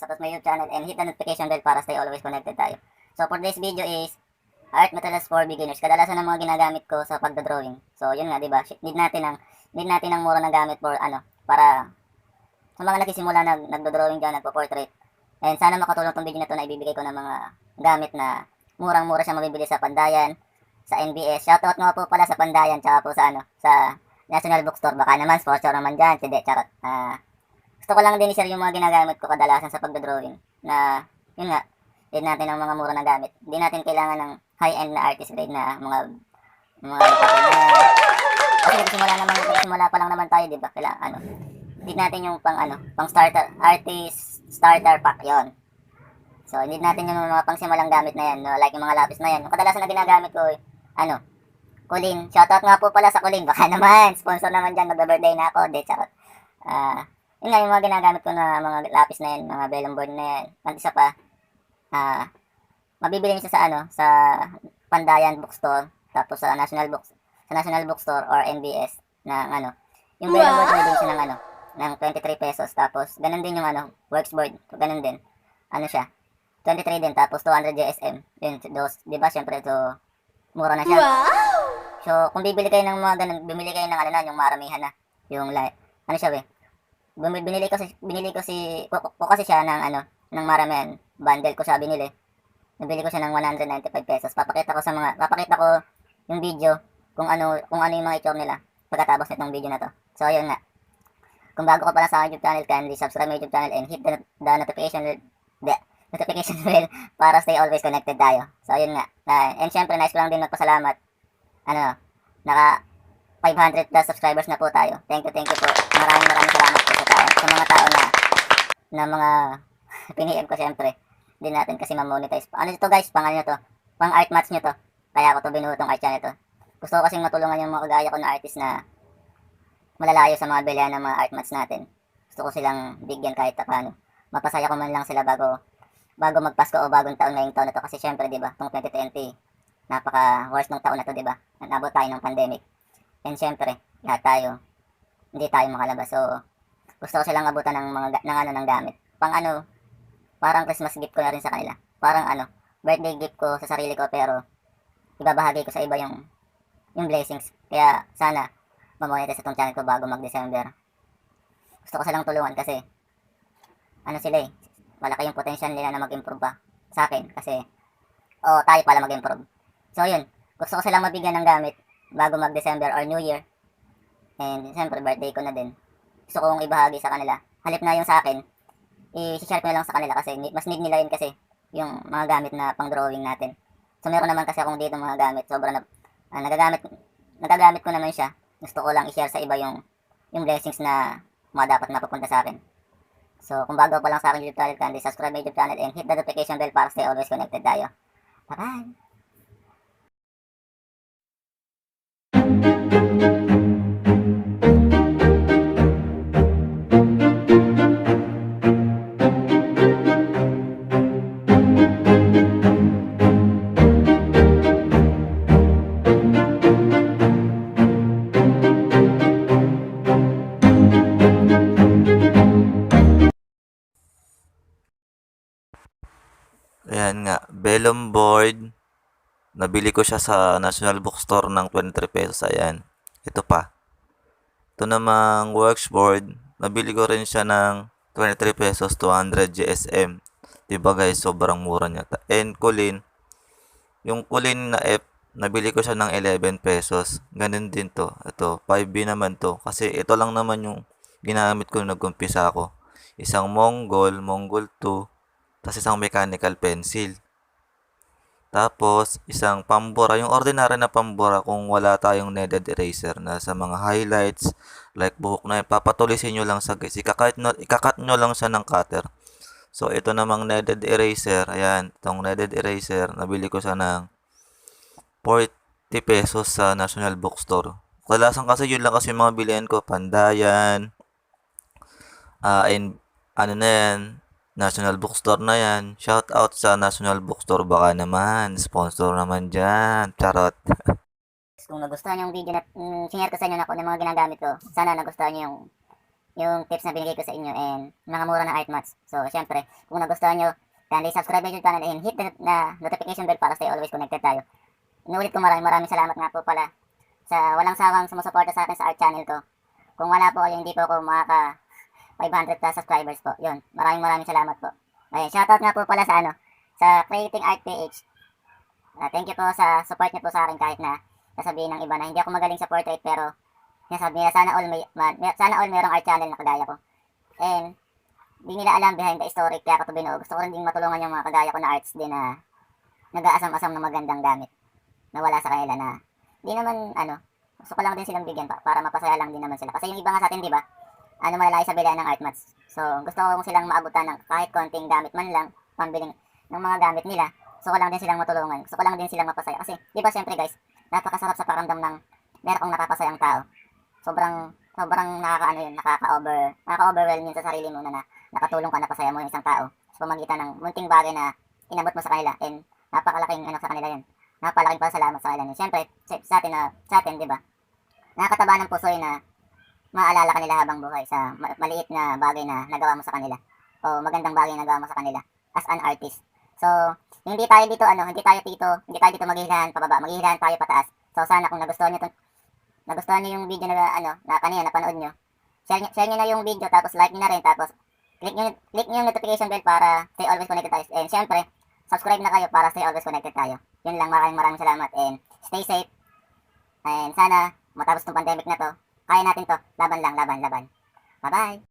Sa my channel and hit the notification bell para stay always connected tayo. So for this video is art materials for beginners. Kadalasan ng mga ginagamit ko sa pagdodrawing. So yun nga, 'di ba? Need natin ng need natin ng mura na gamit for ano, para sa mga nagsisimula na nagdo-drawing diyan, nagpo-portrait. And sana makatulong tong video na to na ibibigay ko ng mga gamit na murang-mura siya mabibili sa Pandayan, sa NBS. Shoutout nga po pala sa Pandayan, tsaka po sa ano, sa National Bookstore. Baka naman, sponsor naman dyan. Hindi, charot. Ah, gusto ko lang din i-share yung mga ginagamit ko kadalasan sa pagdodrawing na yun nga din natin ng mga mura na gamit hindi natin kailangan ng high-end na artist grade na mga mga na kasi nagsimula naman nagsimula pa lang naman tayo di ba? Kailangan ano hindi natin yung pang ano pang starter artist starter pack yon so hindi natin yung mga pang simulang gamit na yan no? like yung mga lapis na yan. Yung kadalasan na ginagamit ko ano Kulin shoutout nga po pala sa Kulin baka naman sponsor naman dyan. Magbe-birthday na ako. De charot ah yun nga yung mga ginagamit ko na mga lapis na yan, mga vellum board na yan. At isa pa, ah, mabibili nyo siya sa ano, sa Pandayan Bookstore, tapos sa National Books, sa National Bookstore or NBS na ano, yung vellum board din siya ng ano, ng 23 pesos, tapos ganun din yung ano, works board, ganun din. Ano siya, 23 din, tapos 200 GSM. Yun, dos, di ba, syempre ito, mura na siya. So, kung bibili kayo ng mga ganun, bumili kayo ng ano na, yung maramihan na, yung like, ano siya, we, binili ko si binili ko si ko, ko kasi siya ng ano ng maramihan. Bundle ko siya binili nabili ko siya ng 195 pesos. Papakita ko sa mga papakita ko yung video kung ano kung ano yung mga itsura nila pagkatapos nitong video na to so ayun nga kung bago ka pa lang sa YouTube channel kindly subscribe my YouTube channel and hit the, the notification the notification bell para stay always connected tayo so ayun nga Ah, and syempre nice ko lang din magpasalamat ano naka 500 plus subscribers na po tayo. Thank you, thank you po. Maraming maraming salamat po sa, tao, sa mga tao na na mga piniem ko syempre. Hindi natin kasi ma-monetize. Ano ito guys? Pang ano to? Pang art match nyo to. Kaya ako to binuo tong art channel to. Gusto ko kasing matulungan yung mga kagaya ko na artist na malalayo sa mga bilihan ng mga art match natin. Gusto ko silang bigyan kahit pa paano. Mapasaya ko man lang sila bago bago magpasko o bagong taon ngayong taon na to kasi syempre 'di ba, tong 2020 napaka worst ng taon na to 'di ba? Nabot tayo ng pandemic. And syempre, lahat tayo, hindi tayo makalabas. So, gusto ko silang abutan ng mga, ga- ng ano, ng gamit. Pang ano, parang Christmas gift ko na rin sa kanila. Parang ano, birthday gift ko sa sarili ko, pero ibabahagi ko sa iba yung, yung blessings. Kaya, sana, mamonetize itong channel ko bago mag-December. Gusto ko silang tulungan kasi, ano sila eh, malaki yung potential nila na mag-improve pa sa akin. Kasi, o tayo pala mag-improve. So, yun, gusto ko silang mabigyan ng gamit bago mag-December or New Year. And siyempre, birthday ko na din. Gusto kong ibahagi sa kanila. Halip na yung sa akin, i-share ko na lang sa kanila kasi mas need nila yun kasi yung mga gamit na pang drawing natin. So meron naman kasi akong dito mga gamit. Sobra na, ah, nagagamit, nagagamit ko naman siya. Gusto ko lang i-share sa iba yung, yung blessings na mga dapat napupunta sa akin. So kung bago pa lang sa akin YouTube channel, kindly subscribe my YouTube channel and hit the notification bell para stay always connected tayo. Bye-bye! Ayan nga, vellum board. Nabili ko siya sa National Bookstore ng 23 pesos. Ayan. Ito pa. Ito namang works board. Nabili ko rin siya ng 23 pesos, 200 GSM. Diba guys, sobrang mura niya. And kulin. Yung kulin na F, nabili ko siya ng 11 pesos. Ganun din to. Ito, 5B naman to. Kasi ito lang naman yung ginamit ko nung nag-umpisa ako. Isang Mongol, Mongol 2, tapos isang mechanical pencil. Tapos, isang pambura. Yung ordinary na pambura kung wala tayong kneaded eraser na sa mga highlights, like buhok na yun, papatulisin nyo lang sa guys. Ikakat nyo, ikakat nyo lang siya ng cutter. So, ito namang kneaded eraser. Ayan, itong kneaded eraser, nabili ko siya ng 40 pesos sa National Bookstore. Kadalasan kasi yun lang kasi yung mga bilihan ko. Pandayan, Ah, in, ano na yan, National Bookstore na yan. Shout out sa National Bookstore baka naman. Sponsor naman dyan. Charot. Kung nagustuhan yung video na mm, sinare ko sa inyo na kung ano yung mga ginagamit ko, sana nagustuhan niyo yung yung tips na binigay ko sa inyo and mga mura na art mats. So, syempre, kung nagustuhan niyo, kindly subscribe my YouTube channel and hit the na notification bell para stay always connected tayo. Inuulit ko maraming maraming salamat nga po pala sa walang sawang sumusuporta sa akin sa art channel ko. Kung wala po kayo, hindi po ako makaka 500 plus subscribers po. Yun, maraming maraming salamat po. Ayun, shoutout nga po pala sa ano, sa Creating Art PH. Ah, thank you po sa support niyo po sa akin kahit na sasabihin ng iba na hindi ako magaling sa portrait pero sinasabi nila sana all may, ma- sana all mayroong art channel na kagaya ko. And di nila alam behind the story kaya ako to binuo. Gusto ko rin ding matulungan yung mga kagaya ko na arts din na nag-aasam-asam ng magandang gamit na wala sa kanila na di naman ano gusto ko lang din silang bigyan pa, para mapasaya lang din naman sila. Kasi yung iba nga sa atin, di ba? Ano malalaki sa bilaan ng art mats. So, gusto ko silang maabutan ng kahit konting gamit man lang, pambiling ng mga gamit nila. Gusto ko lang din silang matulungan. Gusto ko lang din silang mapasaya. Kasi, di ba, syempre guys, napakasarap sa paramdam ng meron kong napapasayang tao. Sobrang, sobrang nakaka-ano yun, nakaka-over, nakaka-overwhelm yun sa sarili mo na, na nakatulong ka, napasaya mo yung isang tao. Sa pamagitan ng munting bagay na inabot mo sa kanila. And napakalaking ano sa kanila yun. Napakalaking pasalamat sa kanila. Siyempre, sa, sa atin, na, sa atin, di ba? Nakakataba ng puso yun na maalala ka nila habang buhay sa ma- maliit na bagay na nagawa mo sa kanila. O magandang bagay na nagawa mo sa kanila as an artist. So, hindi tayo dito ano, hindi tayo dito, hindi tayo dito maghihilahan pababa, maghihilahan tayo pataas. So sana kung nagustuhan niyo 'tong nagustuhan niyo yung video na ano, na kanina napanood niyo. Share niyo, share niyo na yung video tapos like niyo na rin tapos click niyo click niyo yung notification bell para stay always connected tayo. And syempre, subscribe na kayo para stay always connected tayo. Yun lang, maraming maraming salamat and stay safe. And sana matapos tong pandemic na to, kaya natin to. Laban lang, laban, laban. Bye-bye.